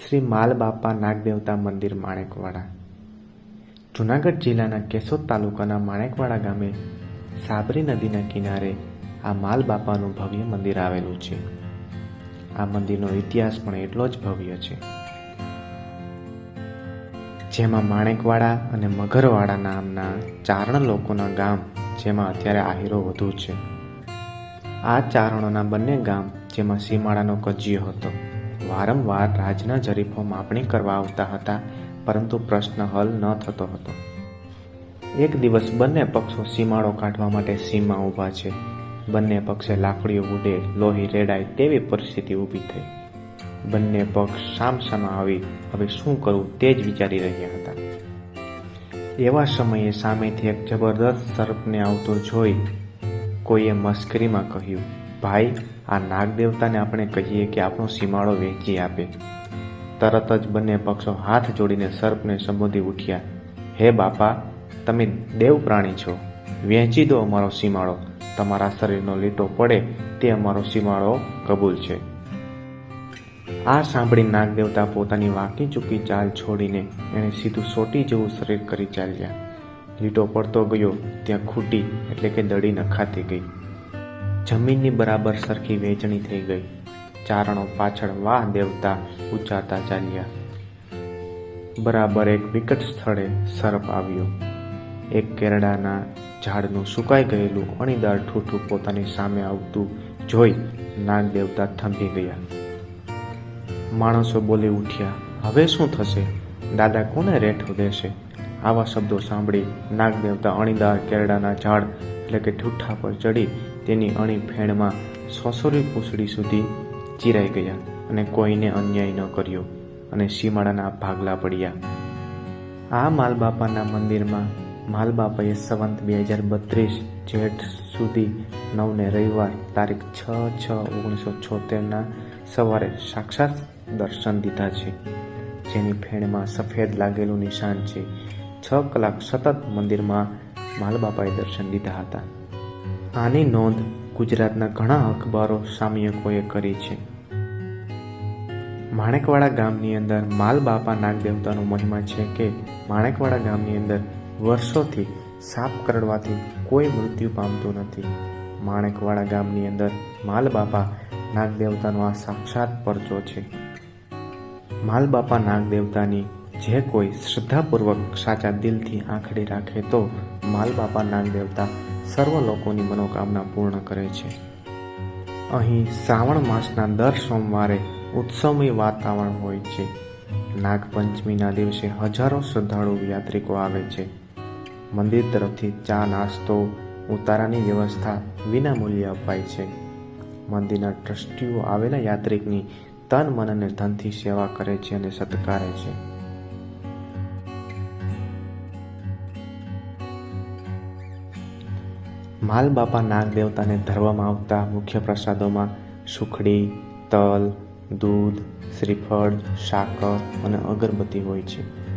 શ્રી માલબાપા નાગદેવતા મંદિર માણેકવાડા. જુનાગઢ જિલ્લાના કેશોદ તાલુકાના માણેકવાડા ગામે સાબરી નદીના કિનારે આ માલબાપાનું ભવ્ય મંદિર આવેલું છે. આ મંદિરનો ઇતિહાસ પણ એટલો જ ભવ્ય છે. જેમાં માણેકવાડા અને મગરવાડા નામના ચારણ લોકોના ગામ જેમાં અત્યારે આહીરો વધુ છે. આ ચારણોના બંને ગામ જેમાં સીમાડાનો કજિયો હતો. વારંવાર રાજના જરીફો માપણી કરવા આવતા હતા, પરંતુ પ્રશ્ન હલ ન થતો હતો. એક દિવસ બંને પક્ષો સીમાડો કાઢવા માટે સીમા ઊભા છે. બંને પક્ષે લાકડીઓ ઉડે, લોહી રેડાય તેવી પરિસ્થિતિ ઊભી થઈ. બંને પક્ષ સામસામા આવી, હવે શું કરવું તે જ વિચારી રહ્યા હતા. એવા સમયે સામેથી એક જબરદસ્ત સર્પને આવતો જોઈ કોઈએ મસ્કરીમાં કહ્યું ભાઈ, આ નાગદેવતાને આપણે કહીએ કે આપણો સીમાડો વહેંચી આપે. તરત જ બંને પક્ષો હાથ જોડીને સર્પને સંબોધી ઉઠ્યા. હે બાપા, તમે દેવ પ્રાણી છો. વહેંચી દો અમારો સીમાડો. તમારા શરીરનો લીટો પડે તે અમારો સીમાડો કબૂલ છે. આ સાંભળી નાગદેવતા પોતાની વાંકી ચૂકી ચાલ છોડીને એણે સીધું સોટી જેવું શરીર કરી ચાલ્યા. લીટો પડતો ગયો, ત્યાં ખૂટી એટલે કે દડી નખાતી ગઈ. જમીનની બરાબર સરખી વેચણી થઈ ગઈ. ચારણો પાછળ વાહ દેવતા ઉચ્ચારતા ચાલ્યા. બરાબર એક વિકટ સ્થળે સર્પ આવ્યો. એક કેરડાના ઝાડનું સુકાઈ ગયેલું અણીદાર ઠૂઠું પોતાની સામે આવતું જોઈ નાગ દેવતા થંભી ગયા. માણસો બોલી ઉઠ્યા, હવે શું થશે? દાદા કોને રેઠો દેશે આવા શબ્દો સાંભળી નાગદેવતા અણીદાર કેરડાના ઝાડ એટલે કે ઠૂઠા પર ચડી તેની અણી ફેણમાં સોસરી પૂંછડી સુધી ચીરાઈ ગયા અને કોઈને અન્યાય ન કર્યો અને સીમાડાના ભાગલા પડ્યા. આ માલબાપાના મંદિરમાં માલબાપાએ સંવંત બે હજાર બત્રીસ જેઠ સુધી નવને રવિવાર તારીખ છ છ ઓગણીસો છોતેરના સવારે સાક્ષાત દર્શન દીધા છે. જેની ફેણમાં સફેદ લાગેલું નિશાન છે. છ કલાક સતત મંદિરમાં માલબાપાએ દર્શન લીધા હતા. આની નોંધ ગુજરાતના ઘણા અખબારો સામયિકોએ કરી છે. માણેકવાડા ગામની અંદર માલબાપા નાગદેવતાનો મહિમા છે કે માણેકવાડા ગામની અંદર વર્ષોથી સાપ કરડવાથી કોઈ મૃત્યુ પામતું નથી. માણેકવાડા ગામની અંદર માલબાપા નાગદેવતાનો આ સાક્ષાત પરચો છે. માલબાપા નાગદેવતાની જે કોઈ શ્રદ્ધાપૂર્વક સાચા દિલથી આંખડી રાખે તો માલબાપા નાગદેવતા સર્વ લોકોની મનોકામના પૂર્ણ કરે છે. અહીં શ્રાવણ માસના દર સોમવારે ઉત્સવમય વાતાવરણ હોય છે. નાગપંચમીના દિવસે હજારો શ્રદ્ધાળુ યાત્રિકો આવે છે. મંદિર તરફથી ચા, નાસ્તો, ઉતારાની વ્યવસ્થા વિના મૂલ્યે અપાય છે. મંદિરના ટ્રસ્ટીઓ આવેલા યાત્રિકની તન, મન અને ધનથી સેવા કરે છે અને સત્કારે છે. માલબાપા નાગદેવતાને ધરવામાં આવતા મુખ્ય પ્રસાદોમાં સુખડી, તલ, દૂધ, શ્રીફળ સાકર અને અગરબત્તી હોય છે.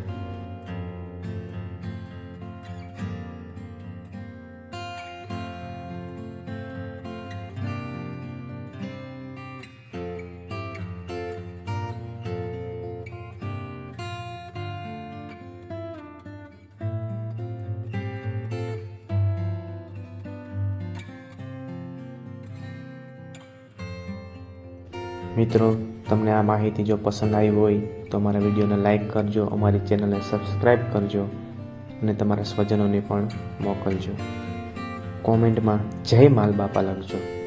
મિત્રો, તમને આ માહિતી જો પસંદ આવી હોય, તો અમારા વિડીયોને લાઈક કરજો, અમારી ચેનલને સબસ્ક્રાઈબ કરજો અને તમારા સ્વજનોને પણ મોકલજો. કોમેન્ટમાં જય માલ બાપા લખજો.